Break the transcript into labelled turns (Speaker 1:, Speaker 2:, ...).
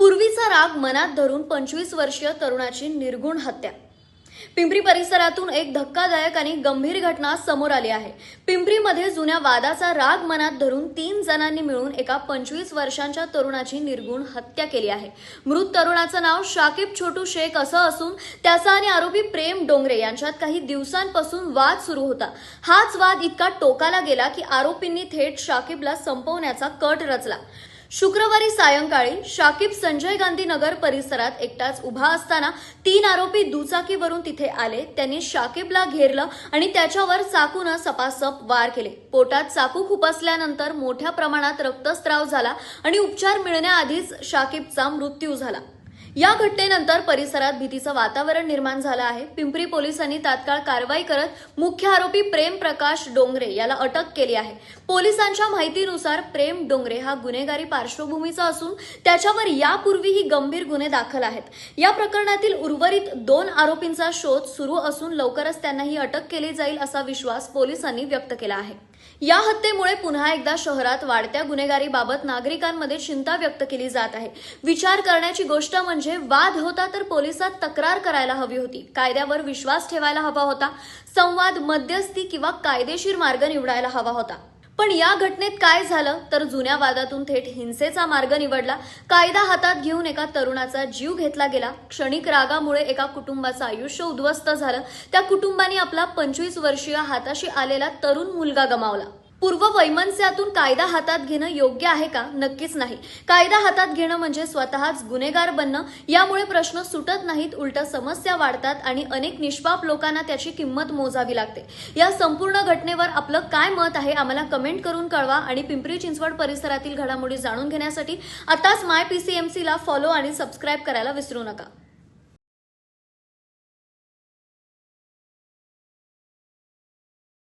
Speaker 1: पूर्वीचा राग मनात धरून पंचवीस वर्षीय तरुणाची निर्गुण हत्या. पिंपरी परिसरातून एक धक्कादायक आणि गंभीर घटना समोर आली आहे. पिंपरीमध्ये जुन्या वादाचा राग मनात धरून तीन जणांनी मिळून एका पंचवीस वर्षांच्या तरुणाची निर्गुण हत्या केली आहे. मृत तरुणाचं नाव शाकिब छोटू शेख असं असून त्याचा आणि आरोपी प्रेम डोंगरे यांच्यात काही दिवसांपासून वाद सुरू होता. हाच वाद इतका टोकाला गेला की आरोपींनी थेट शाकिबला संपवण्याचा कट रचला. शुक्रवारी सायंकाळी शाकिब संजय गांधी नगर परिसरात एकटाच उभा असताना तीन आरोपी दुचाकीवरून तिथे आले. त्यांनी शाकिबला घेरलं आणि त्याच्यावर चाकूनं सपासप वार केले. पोटात चाकू खुपसल्यानंतर मोठ्या प्रमाणात रक्तस्त्राव झाला आणि उपचार मिळण्याआधीच शाकिबचा मृत्यू झाला. या घटनेनंतर परिसरात भीतीचं वातावरण निर्माण झालं आहे. पिंपरी पोलिसांनी तात्काळ कारवाई करत मुख्य आरोपी प्रेम प्रकाश डोंगरे याला अटक केली आहे. पोलिसांच्या माहितीनुसार प्रेम डोंगरे हा गुन्हेगारी पार्श्वभूमीचा असून त्याच्यावर यापूर्वीही गंभीर गुन्हे दाखल आहेत. या प्रकरणातील उर्वरित दोन आरोपींचा शोध सुरू असून लवकरच त्यांनाही अटक केली जाईल असा विश्वास पोलिसांनी व्यक्त केला आहे. या हत्येमुळे पुन्हा एकदा शहरात वाढत्या गुन्हेगारीबाबत नागरिकांमध्ये चिंता व्यक्त केली जात आहे. विचार करण्याची गोष्ट म्हणजे वाद होता तर पोलिसात तक्रार करायला हवी होती. कायद्यावर विश्वास ठेवायला हवा होता. संवाद मध्यस्थी किंवा कायदेशीर मार्ग निवडायला हवा होता. पण या घटनेत काय झालं? तर जुन्या वादातून थेट हिंसेचा मार्ग निवडला. कायदा हातात घेऊन एका तरुणाचा जीव घेतला गेला. क्षणिक रागामुळे एका कुटुंबाचं आयुष्य उद्ध्वस्त झालं. त्या कुटुंबाने आपला पंचवीस वर्षीय हाताशी आलेला तरुण मुलगा गमावला. पूर्व वैमनस्यातून कायदा हातात घेणं योग्य आहे का? नक्कीच नाही. कायदा हातात घेणं म्हणजे स्वतःच गुन्हेगार बनणं. यामुळे प्रश्न सुटत नाहीत उलट समस्या वाढतात आणि अनेक निष्पाप लोकांना त्याची किंमत मोजावी लागते. या संपूर्ण घटनेवर आपलं काय मत आहे आम्हाला कमेंट करून कळवा आणि पिंपरी चिंचवड परिसरातील घडामोडी जाणून घेण्यासाठी आताच माय पीसीएमसीला फॉलो आणि सबस्क्राईब करायला विसरू नका.